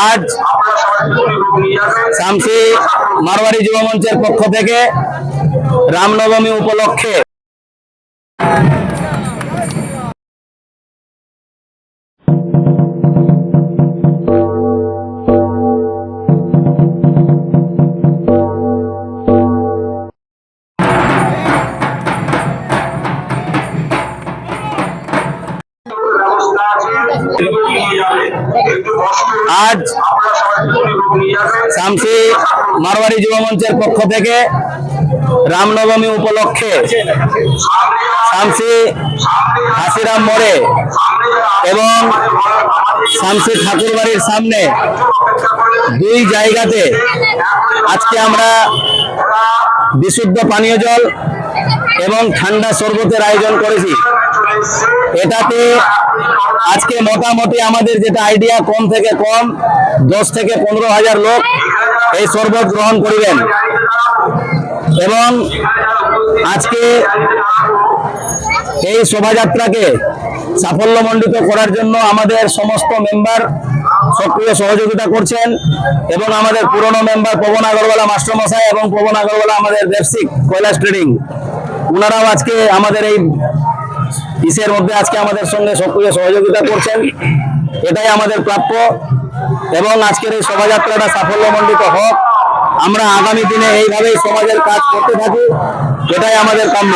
আজ শামসি মারওয়ারি যুব মঞ্চের পক্ষ থেকে রামনবমী উপলক্ষে আজ শামসি মারওয়ারি যুব মঞ্চের পক্ষ থেকে রামনবমী উপলক্ষে শামসি হাসিরাম মোড়ে এবং শামসি ঠাকুরবাড়ির সামনে দুই জায়গাতে আজকে আমরা বিশুদ্ধ পানীয় জল এবং ঠান্ডা শরবতের আয়োজন করেছি। এটাতে আজকে মোটামুটি আমাদের যেটা আইডিয়া কম থেকে কম দশ থেকে পনেরো হাজার লোক এই শরবত গ্রহণ করিবেন। এবং আজকে এই শোভাযাত্রাকে সাফল্যমণ্ডিত করার জন্য আমাদের সমস্ত মেম্বার সক্রিয় সহযোগিতা করছেন এবং আমাদের পুরনো মেম্বার পবন আগরওয়ালা, মাস্টারমশাই এবং পবন আগরওয়ালা, আমাদের ব্যবসায়িক কৈলাস ট্রেডিং ওনারাও আজকে আমাদের এই ইসের মধ্যে আজকে আমাদের সঙ্গে সক্রিয় সহযোগিতা করছেন? এটাই আমাদের প্রাপ্য। এবং আজকের এই শোভাযাত্রাটা সাফল্যমণ্ডিত হোক। আমরা আগামী দিনে এইভাবেই সমাজের কাজ করতে থাকি এটাই আমাদের কাম্য।